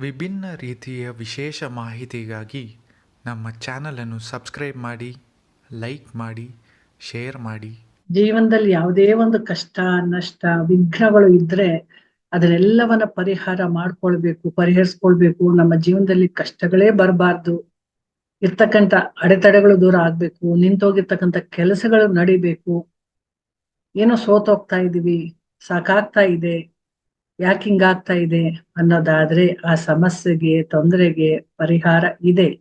ವಿಭಿನ್ನ ರೀತಿಯ ವಿಶೇಷ ಮಾಹಿತಿಗಾಗಿ ನಮ್ಮ ಚಾನಲನ್ನು ಸಬ್ಸ್ಕ್ರೈಬ್ ಮಾಡಿ, ಲೈಕ್ ಮಾಡಿ, ಶೇರ್ ಮಾಡಿ. ಜೀವನದಲ್ಲಿ ಯಾವುದೇ ಒಂದು ಕಷ್ಟ, ನಷ್ಟ, ವಿಘ್ನಗಳು ಇದ್ರೆ ಅದನ್ನೆಲ್ಲವನ್ನ ಪರಿಹಾರ ಮಾಡ್ಕೊಳ್ಬೇಕು, ಪರಿಹರಿಸ್ಕೊಳ್ಬೇಕು. ನಮ್ಮ ಜೀವನದಲ್ಲಿ ಕಷ್ಟಗಳೇ ಬರಬಾರ್ದು. ಇರ್ತಕ್ಕಂಥ ಅಡೆತಡೆಗಳು ದೂರ ಆಗ್ಬೇಕು. ನಿಂತೋಗಿರ್ತಕ್ಕಂಥ ಕೆಲಸಗಳು ನಡಿಬೇಕು. ಏನೋ ಸೋತೋಗ್ತಾ ಇದೀವಿ, ಸಾಕಾಗ್ತಾ ಇದೆ. ಯಾಕೆ ಹಿಂಗಾಗ್ತಾ ಇದೆ ಅನ್ನೋದಾದ್ರೆ ಆ ಸಮಸ್ಯೆಗೆ, ತೊಂದರೆಗೆ ಪರಿಹಾರ ಇದೆ.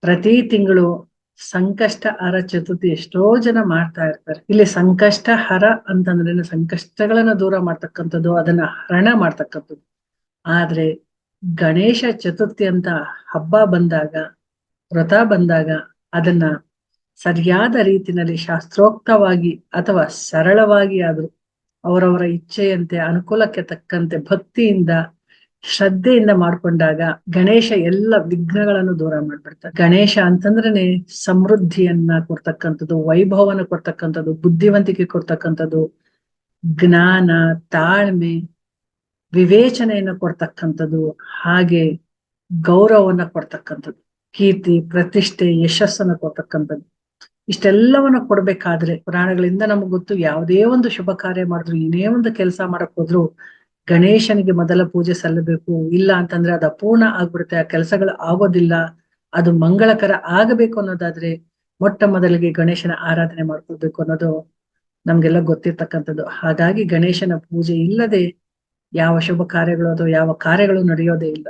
ಪ್ರತಿ ತಿಂಗಳು ಸಂಕಷ್ಟ ಹರ ಚತುರ್ಥಿ ಎಷ್ಟೋ ಜನ ಮಾಡ್ತಾ ಇರ್ತಾರೆ. ಇಲ್ಲಿ ಸಂಕಷ್ಟ ಹರ ಅಂತಂದ್ರೆ ಸಂಕಷ್ಟಗಳನ್ನ ದೂರ ಮಾಡ್ತಕ್ಕಂಥದ್ದು, ಅದನ್ನ ಹರಣ ಮಾಡ್ತಕ್ಕಂಥದ್ದು. ಆದ್ರೆ ಗಣೇಶ ಚತುರ್ಥಿ ಅಂತ ಹಬ್ಬ ಬಂದಾಗ, ವ್ರತ ಬಂದಾಗ ಅದನ್ನ ಸರಿಯಾದ ರೀತಿನಲ್ಲಿ ಶಾಸ್ತ್ರೋಕ್ತವಾಗಿ ಅಥವಾ ಸರಳವಾಗಿ ಆದ್ರೂ ಅವರವರ ಇಚ್ಛೆಯಂತೆ, ಅನುಕೂಲಕ್ಕೆ ತಕ್ಕಂತೆ ಭಕ್ತಿಯಿಂದ, ಶ್ರದ್ಧೆಯಿಂದ ಮಾಡ್ಕೊಂಡಾಗ ಗಣೇಶ ಎಲ್ಲ ವಿಘ್ನಗಳನ್ನು ದೂರ ಮಾಡ್ಬಿಡ್ತಾರೆ ಗಣೇಶ ಅಂತಂದ್ರೆ ಸಮೃದ್ಧಿಯನ್ನ ಕೊಡ್ತಕ್ಕಂಥದ್ದು ವೈಭವನ ಕೊಡ್ತಕ್ಕಂಥದ್ದು, ಬುದ್ಧಿವಂತಿಕೆ ಕೊಡ್ತಕ್ಕಂಥದ್ದು, ಜ್ಞಾನ, ತಾಳ್ಮೆ, ವಿವೇಚನೆಯನ್ನು ಕೊಡ್ತಕ್ಕಂಥದ್ದು, ಹಾಗೆ ಗೌರವವನ್ನು ಕೊಡ್ತಕ್ಕಂಥದ್ದು, ಕೀರ್ತಿ, ಪ್ರತಿಷ್ಠೆ, ಯಶಸ್ಸನ್ನು ಕೊಡ್ತಕ್ಕಂಥದ್ದು. ಇಷ್ಟೆಲ್ಲವನ್ನ ಕೊಡ್ಬೇಕಾದ್ರೆ ಪುರಾಣಗಳಿಂದ ನಮ್ಗೆ ಗೊತ್ತು ಯಾವುದೇ ಒಂದು ಶುಭ ಕಾರ್ಯ ಮಾಡಿದ್ರು, ಏನೇ ಒಂದು ಕೆಲಸ ಮಾಡಕ್ ಹೋದ್ರು ಗಣೇಶನಿಗೆ ಮೊದಲ ಪೂಜೆ ಸಲ್ಲಬೇಕು, ಇಲ್ಲ ಅಂತಂದ್ರೆ ಅದು ಅಪೂರ್ಣ ಆಗ್ಬಿಡುತ್ತೆ, ಆ ಕೆಲಸಗಳು ಆಗೋದಿಲ್ಲ, ಅದು ಮಂಗಳಕರ ಆಗಬೇಕು ಅನ್ನೋದಾದ್ರೆ ಮೊಟ್ಟ ಮೊದಲಿಗೆ ಗಣೇಶನ ಆರಾಧನೆ ಮಾಡ್ಕೋಬೇಕು ಅನ್ನೋದು ನಮ್ಗೆಲ್ಲ ಗೊತ್ತಿರ್ತಕ್ಕಂಥದ್ದು. ಹಾಗಾಗಿ ಗಣೇಶನ ಪೂಜೆ ಇಲ್ಲದೆ ಯಾವ ಶುಭ ಕಾರ್ಯಗಳು ಅಥವಾ ಯಾವ ಕಾರ್ಯಗಳು ನಡೆಯೋದೇ ಇಲ್ಲ.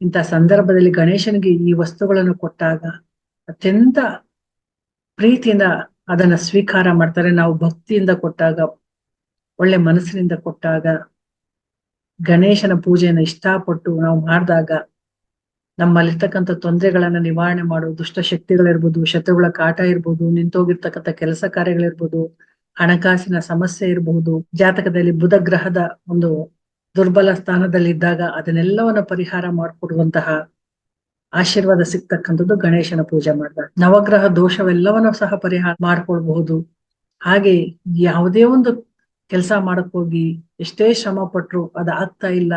ಇಂಥ ಸಂದರ್ಭದಲ್ಲಿ ಗಣೇಶನಿಗೆ ಈ ವಸ್ತುಗಳನ್ನು ಕೊಟ್ಟಾಗ ಅತ್ಯಂತ ಪ್ರೀತಿಯಿಂದ ಅದನ್ನ ಸ್ವೀಕಾರ ಮಾಡ್ತಾರೆ. ನಾವು ಭಕ್ತಿಯಿಂದ ಕೊಟ್ಟಾಗ, ಒಳ್ಳೆ ಮನಸ್ಸಿನಿಂದ ಕೊಟ್ಟಾಗ, ಗಣೇಶನ ಪೂಜೆಯನ್ನು ಇಷ್ಟಪಟ್ಟು ನಾವು ಮಾಡಿದಾಗ, ನಮ್ಮಲ್ಲಿರ್ತಕ್ಕಂಥ ತೊಂದರೆಗಳನ್ನ ನಿವಾರಣೆ ಮಾಡೋ ದುಷ್ಟ ಶಕ್ತಿಗಳಿರ್ಬೋದು, ಶತ್ರುಗಳ ಕಾಟ ಇರ್ಬೋದು, ನಿಂತೋಗಿರ್ತಕ್ಕಂಥ ಕೆಲಸ ಕಾರ್ಯಗಳಿರ್ಬೋದು, ಹಣಕಾಸಿನ ಸಮಸ್ಯೆ ಇರಬಹುದು ಜಾತಕದಲ್ಲಿ ಬುಧ ಗ್ರಹದ ಒಂದು ದುರ್ಬಲ ಸ್ಥಾನದಲ್ಲಿ ಇದ್ದಾಗ ಅದನ್ನೆಲ್ಲವನ್ನ ಪರಿಹಾರ ಮಾಡಿಕೊಡುವಂತಹ ಆಶೀರ್ವಾದ ಸಿಗ್ತಕ್ಕಂಥದ್ದು ಗಣೇಶನ ಪೂಜೆ ಮಾಡಿದಾಗ ನವಗ್ರಹ ದೋಷವೆಲ್ಲವನ್ನೂ ಸಹ ಪರಿಹಾರ ಮಾಡ್ಕೊಳ್ಬಹುದು. ಹಾಗೆ ಯಾವುದೇ ಒಂದು ಕೆಲಸ ಮಾಡಕ್ ಹೋಗಿ ಎಷ್ಟೇ ಶ್ರಮ ಪಟ್ರು ಅದಾಗ್ತಾ ಇಲ್ಲ,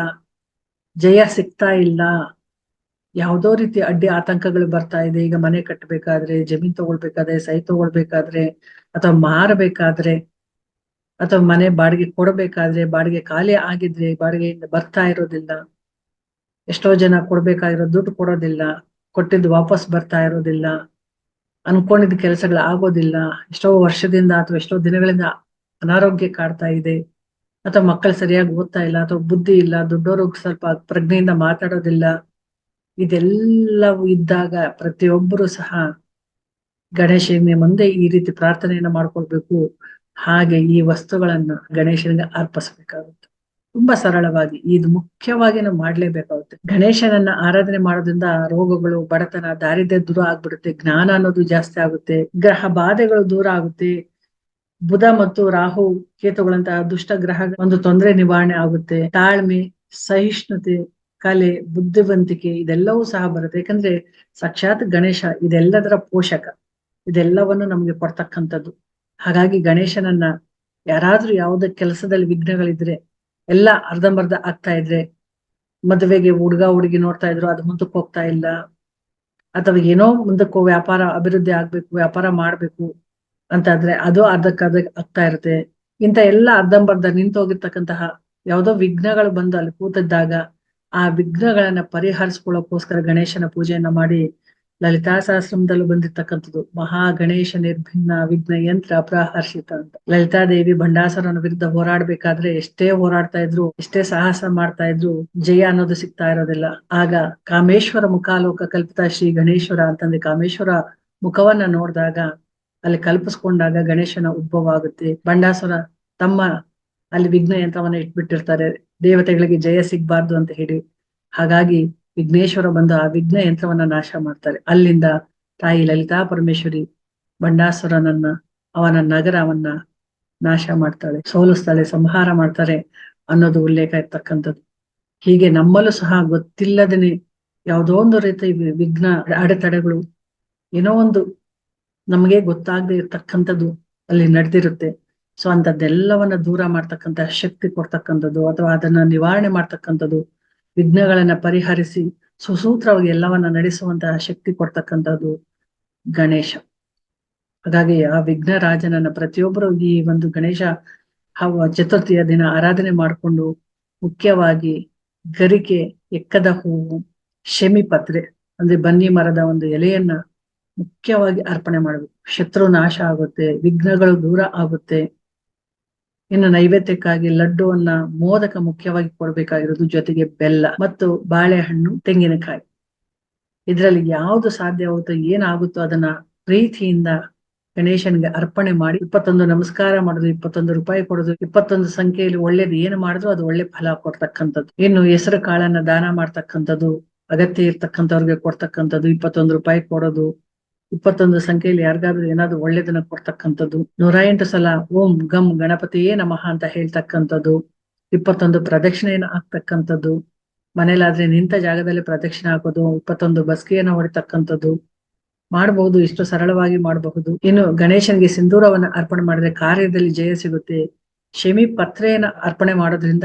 ಜಯ ಸಿಗ್ತಾ ಇಲ್ಲ, ಯಾವುದೋ ರೀತಿ ಅಡ್ಡಿ ಆತಂಕಗಳು ಬರ್ತಾ ಇದೆ, ಈಗ ಮನೆ ಕಟ್ಟಬೇಕಾದ್ರೆ ಜಮೀನ್ ತಗೊಳ್ಬೇಕಾದ್ರೆ ಸೈ ತಗೊಳ್ಬೇಕಾದ್ರೆ, ಅಥವಾ ಮಾರಬೇಕಾದ್ರೆ, ಅಥವಾ ಮನೆ ಬಾಡಿಗೆ ಕೊಡಬೇಕಾದ್ರೆ, ಬಾಡಿಗೆ ಖಾಲಿ ಆಗಿದ್ರೆ, ಬಾಡಿಗೆಯಿಂದ ಬರ್ತಾ ಇರೋದಿಲ್ಲ ಎಷ್ಟೋ ಜನ ಕೊಡ್ಬೇಕಾಗಿರೋ ದುಡ್ಡು ಕೊಡೋದಿಲ್ಲ, ಕೊಟ್ಟಿದ್ದು ವಾಪಸ್ ಬರ್ತಾ ಇರೋದಿಲ್ಲ, ಅನ್ಕೊಂಡಿದ್ದ ಕೆಲಸಗಳು ಆಗೋದಿಲ್ಲ, ಎಷ್ಟೋ ವರ್ಷದಿಂದ ಅಥವಾ ಎಷ್ಟೋ ದಿನಗಳಿಂದ ಅನಾರೋಗ್ಯ ಕಾಡ್ತಾ ಇದೆ, ಅಥವಾ ಮಕ್ಕಳು ಸರಿಯಾಗಿ ಓದ್ತಾ ಇಲ್ಲ, ಅಥವಾ ಬುದ್ಧಿ ಇಲ್ಲ ದೊಡ್ಡವರು ಸ್ವಲ್ಪ ಪ್ರಜ್ಞೆಯಿಂದ ಮಾತಾಡೋದಿಲ್ಲ, ಇದೆಲ್ಲವೂ ಇದ್ದಾಗ ಪ್ರತಿಯೊಬ್ಬರು ಸಹ ಗಣೇಶನ ಮುಂದೆ ಈ ರೀತಿ ಪ್ರಾರ್ಥನೆಯನ್ನ ಮಾಡ್ಕೊಳ್ಬೇಕು. ಹಾಗೆ ಈ ವಸ್ತುಗಳನ್ನ ಗಣೇಶನಿಗೆ ಅರ್ಪಿಸ್ಬೇಕಾಗುತ್ತೆ. ತುಂಬಾ ಸರಳವಾಗಿ, ಇದು ಮುಖ್ಯವಾಗಿ ನಾವು ಮಾಡ್ಲೇಬೇಕಾಗುತ್ತೆ. ಗಣೇಶನನ್ನ ಆರಾಧನೆ ಮಾಡೋದ್ರಿಂದ ರೋಗಗಳು, ಬಡತನ, ದಾರಿದ್ರ್ಯ ದೂರ ಆಗ್ಬಿಡುತ್ತೆ, ಜ್ಞಾನ ಅನ್ನೋದು ಜಾಸ್ತಿ ಆಗುತ್ತೆ, ಗ್ರಹ ಬಾಧೆಗಳು ದೂರ ಆಗುತ್ತೆ. ಬುಧ ಮತ್ತು ರಾಹು ಕೇತುಗಳಂತ ದುಷ್ಟ ಗ್ರಹ, ಒಂದು ತೊಂದರೆ ನಿವಾರಣೆ ಆಗುತ್ತೆ. ತಾಳ್ಮೆ, ಸಹಿಷ್ಣುತೆ, ಕಲೆ, ಬುದ್ಧಿವಂತಿಕೆ, ಇದೆಲ್ಲವೂ ಸಹ ಬರುತ್ತೆ. ಯಾಕಂದ್ರೆ ಸಾಕ್ಷಾತ್ ಗಣೇಶ ಇದೆಲ್ಲದರ ಪೋಷಕ. ಇದೆಲ್ಲವನ್ನು ನಮ್ಗೆ ಕೊಡ್ತಕ್ಕಂಥದ್ದು. ಹಾಗಾಗಿ ಗಣೇಶನನ್ನ ಯಾರಾದ್ರೂ ಯಾವುದೇ ಕೆಲಸದಲ್ಲಿ ವಿಘ್ನಗಳಿದ್ರೆ ಎಲ್ಲ ಅರ್ಧಂಬರ್ಧ ಆಗ್ತಾ ಇದ್ರೆ ಮದುವೆಗೆ ಹುಡುಗ ಹುಡುಗಿ ನೋಡ್ತಾ ಇದ್ರು, ಅದು ಮುಂದಕ್ಕೆ ಹೋಗ್ತಾ ಇಲ್ಲ. ಅಥವಾ ಏನೋ ಮುಂದಕ್ಕೂ ವ್ಯಾಪಾರ, ಅಭಿವೃದ್ಧಿ ಆಗ್ಬೇಕು, ವ್ಯಾಪಾರ ಮಾಡ್ಬೇಕು ಅಂತಾದ್ರೆ ಅದು ಅರ್ಧಕ್ಕರ್ಧ ಆಗ್ತಾ ಇರುತ್ತೆ. ಇಂಥ ಎಲ್ಲ ಅರ್ಧಂಬರ್ಧ ನಿಂತೋಗಿರ್ತಕ್ಕಂತಹ ಯಾವುದೋ ವಿಘ್ನಗಳು ಬಂದು ಅಲ್ಲಿ ಕೂತಿದ್ದಾಗ ಆ ವಿಘ್ನಗಳನ್ನ ಪರಿಹರಿಸ್ಕೊಳ್ಳೋಕೋಸ್ಕರ ಗಣೇಶನ ಪೂಜೆಯನ್ನ ಮಾಡಿ ಲಲಿತಾ ಸಹಸ್ರಮದಲ್ಲೂ ಬಂದಿರ್ತಕ್ಕಂಥದ್ದು ಮಹಾ ಗಣೇಶ ನಿರ್ಭಿನ್ನ ವಿಘ್ನ ಯಂತ್ರ ಅಪ್ರಹರ್ಷಿತ ಅಂತ. ಲಲಿತಾ ದೇವಿ ಭಂಡಾಸರನ ವಿರುದ್ಧ ಹೋರಾಡ್ಬೇಕಾದ್ರೆ ಎಷ್ಟೇ ಹೋರಾಡ್ತಾ ಇದ್ರು, ಎಷ್ಟೇ ಸಾಹಸ ಮಾಡ್ತಾ ಇದ್ರು ಜಯ ಅನ್ನೋದು ಸಿಗ್ತಾ ಇರೋದಿಲ್ಲ. ಆಗ ಕಾಮೇಶ್ವರ ಮುಖಾಲೋಕ ಕಲ್ಪಿತ ಶ್ರೀ ಗಣೇಶ್ವರ ಅಂತಂದ್ರೆ ಕಾಮೇಶ್ವರ ಮುಖವನ್ನ ನೋಡಿದಾಗ ಅಲ್ಲಿ ಕಲ್ಪಿಸ್ಕೊಂಡಾಗ ಗಣೇಶನ ಉದ್ಭವ ಆಗುತ್ತೆ ಬಂಡಾಸುರ ತಮ್ಮ ಅಲ್ಲಿ ವಿಘ್ನ ಯಂತ್ರವನ್ನ ಇಟ್ಬಿಟ್ಟಿರ್ತಾರೆ. ದೇವತೆಗಳಿಗೆ ಜಯ ಸಿಗ್ಬಾರ್ದು ಅಂತ ಹೇಳಿ. ಹಾಗಾಗಿ ವಿಘ್ನೇಶ್ವರ ಬಂದು ಆ ವಿಘ್ನ ಯಂತ್ರವನ್ನ ನಾಶ ಮಾಡ್ತಾರೆ. ಅಲ್ಲಿಂದ ತಾಯಿ ಲಲಿತಾ ಪರಮೇಶ್ವರಿ ಬಂಡಾಸುರನನ್ನ, ಅವನ ನಗರವನ್ನ ನಾಶ ಮಾಡ್ತಾಳೆ. ಸೋಲಿಸ್ತಾಳೆ ಸಂಹಾರ ಮಾಡ್ತಾರೆ ಅನ್ನೋದು ಉಲ್ಲೇಖ ಇರ್ತಕ್ಕಂಥದ್ದು. ಹೀಗೆ ನಮ್ಮಲ್ಲೂ ಸಹ ಗೊತ್ತಿಲ್ಲದೇನೆ ಯಾವುದೋ ಒಂದು ರೀತಿ ವಿಘ್ನ, ಅಡೆತಡೆಗಳು ಏನೋ ಒಂದು ನಮಗೆ ಗೊತ್ತಾಗದೆ ಇರ್ತಕ್ಕಂಥದ್ದು ಅಲ್ಲಿ ನಡೆದಿರುತ್ತೆ. ಸೊ ಅಂತದ್ದೆಲ್ಲವನ್ನ ದೂರ ಮಾಡ್ತಕ್ಕಂಥ ಶಕ್ತಿ ಕೊಡ್ತಕ್ಕಂಥದ್ದು ಅಥವಾ ಅದನ್ನ ನಿವಾರಣೆ ಮಾಡ್ತಕ್ಕಂಥದ್ದು ವಿಘ್ನಗಳನ್ನ ಪರಿಹರಿಸಿ ಸುಸೂತ್ರವಾಗಿ ಎಲ್ಲವನ್ನ ನಡೆಸುವಂತಹ ಶಕ್ತಿ ಕೊಡ್ತಕ್ಕಂಥದ್ದು ಗಣೇಶ. ಹಾಗಾಗಿ ಆ ವಿಘ್ನ ರಾಜನನ್ನ ಪ್ರತಿಯೊಬ್ಬರು ಈ ಒಂದು ಗಣೇಶ ಚತುರ್ಥಿಯ ದಿನ ಆರಾಧನೆ ಮಾಡಿಕೊಂಡು ಮುಖ್ಯವಾಗಿ ಗರಿಕೆ, ಎಕ್ಕದ ಹೂವು ಶಮಿ ಪತ್ರೆ ಅಂದ್ರೆ ಬನ್ನಿ ಮರದ ಒಂದು ಎಲೆಯನ್ನ ಮುಖ್ಯವಾಗಿ ಅರ್ಪಣೆ ಮಾಡಬೇಕು. ಶತ್ರು ನಾಶ ಆಗುತ್ತೆ, ವಿಘ್ನಗಳು ದೂರ ಆಗುತ್ತೆ. ಇನ್ನು ನೈವೇದ್ಯಕ್ಕಾಗಿ ಲಡ್ಡುವನ್ನ ಮೋದಕ ಮುಖ್ಯವಾಗಿ ಕೊಡಬೇಕಾಗಿರೋದು ಜೊತೆಗೆ ಬೆಲ್ಲ ಮತ್ತು ಬಾಳೆಹಣ್ಣು, ತೆಂಗಿನಕಾಯಿ. ಇದರಲ್ಲಿ ಯಾವುದು ಸಾಧ್ಯವಾಗುತ್ತೋ ಏನಾಗುತ್ತೋ ಅದನ್ನ ಪ್ರೀತಿಯಿಂದ ಗಣೇಶನಿಗೆ ಅರ್ಪಣೆ ಮಾಡಿ ಇಪ್ಪತ್ತೊಂದು ನಮಸ್ಕಾರ ಮಾಡೋದು, ಇಪ್ಪತ್ತೊಂದು ರೂಪಾಯಿ ಕೊಡೋದು, ಇಪ್ಪತ್ತೊಂದು ಸಂಖ್ಯೆಯಲ್ಲಿ ಒಳ್ಳೇದು ಏನು ಮಾಡಿದ್ರು ಅದು ಒಳ್ಳೆ ಫಲ ಕೊಡ್ತಕ್ಕಂಥದ್ದು. ಇನ್ನು ಹೆಸರು ಕಾಳನ್ನ ದಾನ ಮಾಡ್ತಕ್ಕಂಥದ್ದು, ಅಗತ್ಯ ಇರ್ತಕ್ಕಂಥವ್ರಿಗೆ ಕೊಡ್ತಕ್ಕಂಥದ್ದು, ಇಪ್ಪತ್ತೊಂದು ರೂಪಾಯಿ ಕೊಡೋದು ಇಪ್ಪತ್ತೊಂದು ಸಂಖ್ಯೆಯಲ್ಲಿ ಯಾರಿಗಾದ್ರೂ ಏನಾದ್ರು ಒಳ್ಳೇದನ್ನ ಕೊಡ್ತಕ್ಕಂಥದ್ದು. ನೂರ ಎಂಟು ಸಲ ಓಂ ಗಂ ಗಣಪತಿಯೇ ನಮಃ ಅಂತ ಹೇಳ್ತಕ್ಕಂಥದ್ದು. ಇಪ್ಪತ್ತೊಂದು ಪ್ರದಕ್ಷಿಣೆಯನ್ನು ಹಾಕ್ತಕ್ಕಂಥದ್ದು. ಮನೇಲಾದ್ರೆ ನಿಂತ ಜಾಗದಲ್ಲಿ ಪ್ರದಕ್ಷಿಣೆ ಹಾಕೋದು, ಇಪ್ಪತ್ತೊಂದು ಬಸ್ಕಿಯನ್ನ ಹೊಡಿತಕ್ಕಂಥದ್ದು. ಮಾಡಬಹುದು ಇಷ್ಟು ಸರಳವಾಗಿ ಮಾಡಬಹುದು. ಇನ್ನು ಗಣೇಶನಿಗೆ ಸಿಂಧೂರವನ್ನ ಅರ್ಪಣೆ ಮಾಡಿದ್ರೆ ಕಾರ್ಯದಲ್ಲಿ ಜಯ ಸಿಗುತ್ತೆ. ಶಮಿ ಪತ್ರೆಯನ್ನ ಅರ್ಪಣೆ ಮಾಡೋದ್ರಿಂದ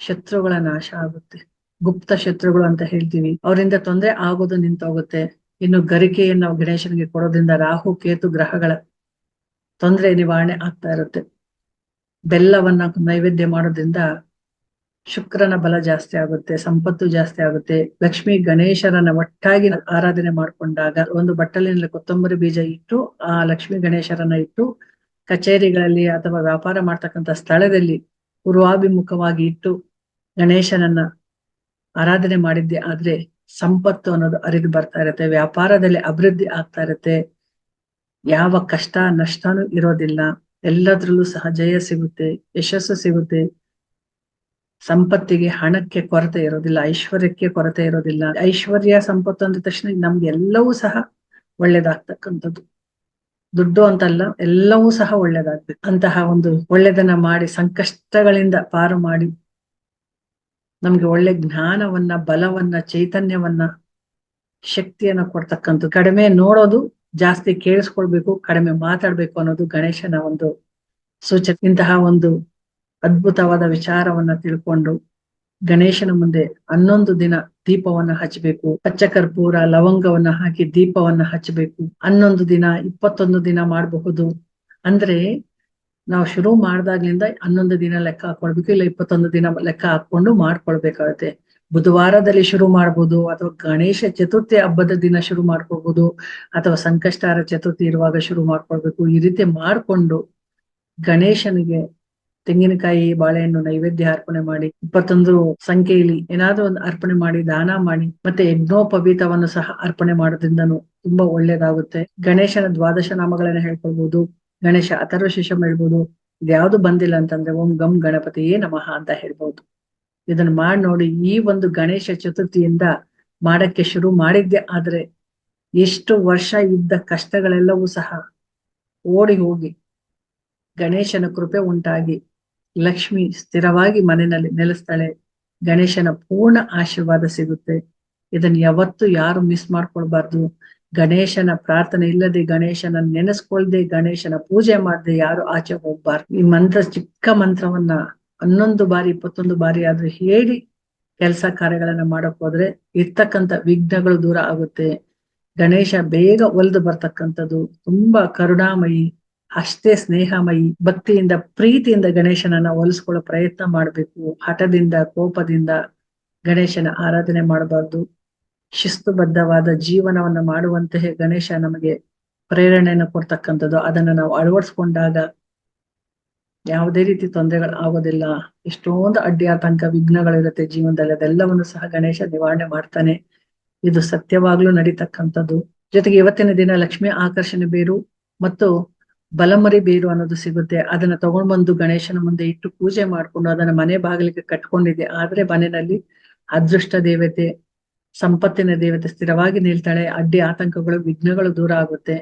ಶತ್ರುಗಳ ನಾಶ ಆಗುತ್ತೆ. ಗುಪ್ತ ಶತ್ರುಗಳು ಅಂತ ಹೇಳ್ತೀವಿ. ಅವರಿಂದ ತೊಂದರೆ ಆಗೋದು ನಿಂತೋಗುತ್ತೆ. ಇನ್ನು ಗರಿಕೆಯನ್ನು ಗಣೇಶನಿಗೆ ಕೊಡೋದ್ರಿಂದ ರಾಹು, ಕೇತು ಗ್ರಹಗಳ ತೊಂದರೆ ನಿವಾರಣೆ ಆಗ್ತಾ ಇರುತ್ತೆ. ಬೆಲ್ಲವನ್ನ ನೈವೇದ್ಯ ಮಾಡೋದ್ರಿಂದ ಶುಕ್ರನ ಬಲ ಜಾಸ್ತಿ ಆಗುತ್ತೆ, ಸಂಪತ್ತು ಜಾಸ್ತಿ ಆಗುತ್ತೆ. ಲಕ್ಷ್ಮಿ ಗಣೇಶರನ್ನ ಒಟ್ಟಾಗಿ ಆರಾಧನೆ ಮಾಡ್ಕೊಂಡಾಗ ಒಂದು ಬಟ್ಟಲಿನಲ್ಲಿ ಕೊತ್ತಂಬರಿ ಬೀಜ ಇಟ್ಟು, ಆ ಲಕ್ಷ್ಮಿ ಗಣೇಶರನ್ನ ಇಟ್ಟು, ಕಚೇರಿಗಳಲ್ಲಿ ಅಥವಾ ವ್ಯಾಪಾರ ಮಾಡ್ತಕ್ಕಂಥ ಸ್ಥಳದಲ್ಲಿ ಪೂರ್ವಾಭಿಮುಖವಾಗಿ ಇಟ್ಟು ಗಣೇಶನನ್ನ ಆರಾಧನೆ ಮಾಡಿದ್ದೆ ಆದ್ರೆ ಸಂಪತ್ತು ಅನ್ನೋದು ಅರಿದು ಬರ್ತಾ ಇರುತ್ತೆ, ವ್ಯಾಪಾರದಲ್ಲಿ ಅಭಿವೃದ್ಧಿ ಆಗ್ತಾ ಇರುತ್ತೆ. ಯಾವ ಕಷ್ಟ, ನಷ್ಟನೂ ಇರೋದಿಲ್ಲ. ಎಲ್ಲದ್ರಲ್ಲೂ ಸಹ ಜಯ ಸಿಗುತ್ತೆ, ಯಶಸ್ಸು ಸಿಗುತ್ತೆ. ಸಂಪತ್ತಿಗೆ ಹಣಕ್ಕೆ ಕೊರತೆ ಇರೋದಿಲ್ಲ, ಐಶ್ವರ್ಯಕ್ಕೆ ಕೊರತೆ ಇರೋದಿಲ್ಲ. ಐಶ್ವರ್ಯ ಸಂಪತ್ತು ಅಂದ ತಕ್ಷಣ ನಮ್ಗೆ ಎಲ್ಲವೂ ಸಹ ಒಳ್ಳೇದಾಗ್ತಕ್ಕಂಥದ್ದು. ದುಡ್ಡು ಅಂತಲ್ಲ, ಎಲ್ಲವೂ ಸಹ ಒಳ್ಳೇದಾಗ್ಬೇಕು. ಅಂತಹ ಒಂದು ಒಳ್ಳೇದನ್ನ ಮಾಡಿ, ಸಂಕಷ್ಟಗಳಿಂದ ಪಾರು ಮಾಡಿ ನಮ್ಗೆ ಒಳ್ಳೆ ಜ್ಞಾನವನ್ನ, ಬಲವನ್ನ, ಚೈತನ್ಯವನ್ನ, ಶಕ್ತಿಯನ್ನ ಕೊಡ್ತಕ್ಕಂಥದ್ದು. ಕಡಿಮೆ ನೋಡೋದು ಜಾಸ್ತಿ ಕೇಳಿಸ್ಕೊಳ್ಬೇಕು, ಕಡಿಮೆ ಮಾತಾಡ್ಬೇಕು ಅನ್ನೋದು ಗಣೇಶನ ಒಂದು ಸೂಚನೆ. ಇಂತಹ ಒಂದು ಅದ್ಭುತವಾದ ವಿಚಾರವನ್ನ ತಿಳ್ಕೊಂಡು ಗಣೇಶನ ಮುಂದೆ ಹನ್ನೊಂದು ದಿನ ದೀಪವನ್ನ ಹಚ್ಚಬೇಕು ಪಚ್ಚ ಕರ್ಪೂರ ಲವಂಗವನ್ನ ಹಾಕಿ ದೀಪವನ್ನ ಹಚ್ಚಬೇಕು ಹನ್ನೊಂದು ದಿನ, ಇಪ್ಪತ್ತೊಂದು ದಿನ ಮಾಡಬಹುದು. ಅಂದ್ರೆ ನಾವು ಶುರು ಮಾಡ್ದಾಗ್ಲಿಂದ ಹನ್ನೊಂದು ದಿನ ಲೆಕ್ಕ ಹಾಕೊಳ್ಬೇಕು, ಇಲ್ಲ ಇಪ್ಪತ್ತೊಂದು ದಿನ ಲೆಕ್ಕ ಹಾಕೊಂಡು ಮಾಡ್ಕೊಳ್ಬೇಕಾಗುತ್ತೆ. ಬುಧವಾರದಲ್ಲಿ ಶುರು ಮಾಡ್ಬೋದು, ಅಥವಾ ಗಣೇಶ ಚತುರ್ಥಿ ಹಬ್ಬದ ದಿನ ಶುರು ಮಾಡ್ಕೋಬಹುದು ಅಥವಾ ಸಂಕಷ್ಟಾರ ಚತುರ್ಥಿ ಇರುವಾಗ ಶುರು ಮಾಡ್ಕೊಳ್ಬೇಕು. ಈ ರೀತಿ ಮಾಡ್ಕೊಂಡು ಗಣೇಶನಿಗೆ ತೆಂಗಿನಕಾಯಿ, ಬಾಳೆಹಣ್ಣು ನೈವೇದ್ಯ ಅರ್ಪಣೆ ಮಾಡಿ, ಇಪ್ಪತ್ತೊಂದು ಸಂಖ್ಯೆಯಲ್ಲಿ ಏನಾದ್ರೂ ಒಂದು ಅರ್ಪಣೆ ಮಾಡಿ, ದಾನ ಮಾಡಿ, ಮತ್ತೆ ಯಜ್ಞೋಪವೀತವನ್ನು ಸಹ ಅರ್ಪಣೆ ಮಾಡೋದ್ರಿಂದನು ತುಂಬಾ ಒಳ್ಳೇದಾಗುತ್ತೆ. ಗಣೇಶನ ದ್ವಾದಶ ನಾಮಗಳನ್ನ ಹೇಳ್ಕೊಳ್ಬಹುದು ಗಣೇಶ ಅಥರ್ವ ಶೇಷಂ ಹೇಳ್ಬೋದು ಇದ್ಯಾವ್ದು ಬಂದಿಲ್ಲ ಅಂತಂದ್ರೆ ಓಂ ಗಂ ಗಣಪತಿಯೇ ನಮಃ ಅಂತ ಹೇಳ್ಬೋದು. ಇದನ್ನ ಮಾಡಿ ನೋಡಿ, ಈ ಒಂದು ಗಣೇಶ ಚತುರ್ಥಿಯಿಂದ ಮಾಡಕ್ಕೆ ಶುರು ಮಾಡಿದ್ದೆ. ಆದ್ರೆ ಎಷ್ಟು ವರ್ಷ ಇದ್ದ ಕಷ್ಟಗಳೆಲ್ಲವೂ ಸಹ ಓಡಿ ಹೋಗಿ ಗಣೇಶನ ಕೃಪೆ ಉಂಟಾಗಿ ಲಕ್ಷ್ಮಿ ಸ್ಥಿರವಾಗಿ ಮನೆಯಲ್ಲಿ ನೆಲೆಸ್ತಾಳೆ. ಗಣೇಶನ ಪೂರ್ಣ ಆಶೀರ್ವಾದ ಸಿಗುತ್ತೆ. ಇದನ್ನ ಯಾವತ್ತು ಯಾರು ಮಿಸ್ ಮಾಡ್ಕೊಳ್ಬಾರ್ದು. ಗಣೇಶನ ಪ್ರಾರ್ಥನೆ ಇಲ್ಲದೆ ಗಣೇಶನ ನೆನೆಸ್ಕೊಳ್ದೆ ಗಣೇಶನ ಪೂಜೆ ಮಾಡದೆ ಯಾರು ಆಚೆ ಹೋಗ್ಬಾರ್ದು. ಈ ಮಂತ್ರ, ಚಿಕ್ಕ ಮಂತ್ರವನ್ನ ಹನ್ನೊಂದು ಬಾರಿ, ಇಪ್ಪತ್ತೊಂದು ಬಾರಿ ಆದ್ರೂ ಹೇಳಿ ಕೆಲಸ ಕಾರ್ಯಗಳನ್ನ ಮಾಡಕ್ ಹೋದ್ರೆ ಇರ್ತಕ್ಕಂಥ ವಿಘ್ನಗಳು ದೂರ ಆಗುತ್ತೆ. ಗಣೇಶ ಬೇಗ ಒಲಿದು ಬರ್ತಕ್ಕಂಥದ್ದು. ತುಂಬಾ ಕರುಣಾಮಯಿ, ಅಷ್ಟೇ ಸ್ನೇಹಮಯಿ, ಭಕ್ತಿಯಿಂದ, ಪ್ರೀತಿಯಿಂದ ಗಣೇಶನನ್ನ ಒಲಿಸ್ಕೊಳ್ಳೋ ಪ್ರಯತ್ನ ಮಾಡ್ಬೇಕು. ಹಠದಿಂದ, ಕೋಪದಿಂದ ಗಣೇಶನ ಆರಾಧನೆ ಮಾಡಬಾರ್ದು. ಶಿಸ್ತುಬದ್ಧವಾದ ಜೀವನವನ್ನ ಮಾಡುವಂತಹ ಗಣೇಶ ನಮಗೆ ಪ್ರೇರಣೆಯನ್ನು ಕೊಡ್ತಕ್ಕಂಥದ್ದು. ಅದನ್ನ ನಾವು ಅಳವಡಿಸ್ಕೊಂಡಾಗ ಯಾವುದೇ ರೀತಿ ತೊಂದರೆಗಳು ಆಗೋದಿಲ್ಲ. ಎಷ್ಟೊಂದು ಅಡ್ಡಿ ಆತಂಕ, ವಿಘ್ನಗಳಿರುತ್ತೆ ಜೀವನದಲ್ಲಿ. ಅದೆಲ್ಲವನ್ನು ಸಹ ಗಣೇಶ ನಿವಾರಣೆ ಮಾಡ್ತಾನೆ. ಇದು ಸತ್ಯವಾಗ್ಲೂ ನಡೀತಕ್ಕಂಥದ್ದು. ಜೊತೆಗೆ ಇವತ್ತಿನ ದಿನ ಲಕ್ಷ್ಮಿ ಆಕರ್ಷಣೆ ಬೇರು ಮತ್ತು ಬಲಮರಿ ಬೇರು ಅನ್ನೋದು ಸಿಗುತ್ತೆ. ಅದನ್ನ ತಗೊಂಡ್ ಬಂದು ಗಣೇಶನ ಮುಂದೆ ಇಟ್ಟು ಪೂಜೆ ಮಾಡ್ಕೊಂಡು ಅದನ್ನ ಮನೆ ಬಾಗಿಲಿಗೆ ಕಟ್ಕೊಂಡಿದೆ ಆದ್ರೆ ಮನೆಯಲ್ಲಿ ಅದೃಷ್ಟ ದೇವತೆ ಸಂಪತ್ತಿನ ದೇವತೆ ಸ್ಥಿರವಾಗಿ ನಿಲ್ತಾಳೆ, ಅಡ್ಡಿ ಆತಂಕಗಳು, ವಿಘ್ನಗಳು ದೂರ ಆಗುತ್ತೆ.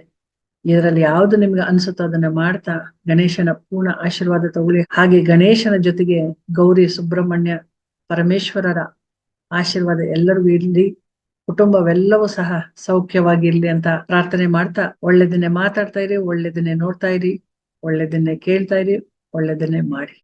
ಇದರಲ್ಲಿ ಯಾವ್ದು ನಿಮ್ಗೆ ಅನ್ಸುತ್ತೋ ಅದನ್ನ ಮಾಡ್ತಾ ಗಣೇಶನ ಪೂರ್ಣ ಆಶೀರ್ವಾದ ತಗೊಳ್ಳಿ. ಹಾಗೆ ಗಣೇಶನ ಜೊತೆಗೆ ಗೌರಿ, ಸುಬ್ರಹ್ಮಣ್ಯ, ಪರಮೇಶ್ವರರ ಆಶೀರ್ವಾದ ಎಲ್ಲರಿಗೂ ಇರ್ಲಿ. ಕುಟುಂಬವೆಲ್ಲವೂ ಸಹ ಸೌಖ್ಯವಾಗಿರ್ಲಿ ಅಂತ ಪ್ರಾರ್ಥನೆ ಮಾಡ್ತಾ, ಒಳ್ಳೆದನ್ನೇ ಮಾತಾಡ್ತಾ ಇರಿ, ಒಳ್ಳೆದನ್ನೇ ನೋಡ್ತಾ ಇರಿ, ಒಳ್ಳೆದನ್ನೇ ಕೇಳ್ತಾ ಇರಿ, ಒಳ್ಳೆದನ್ನೇ ಮಾಡಿ.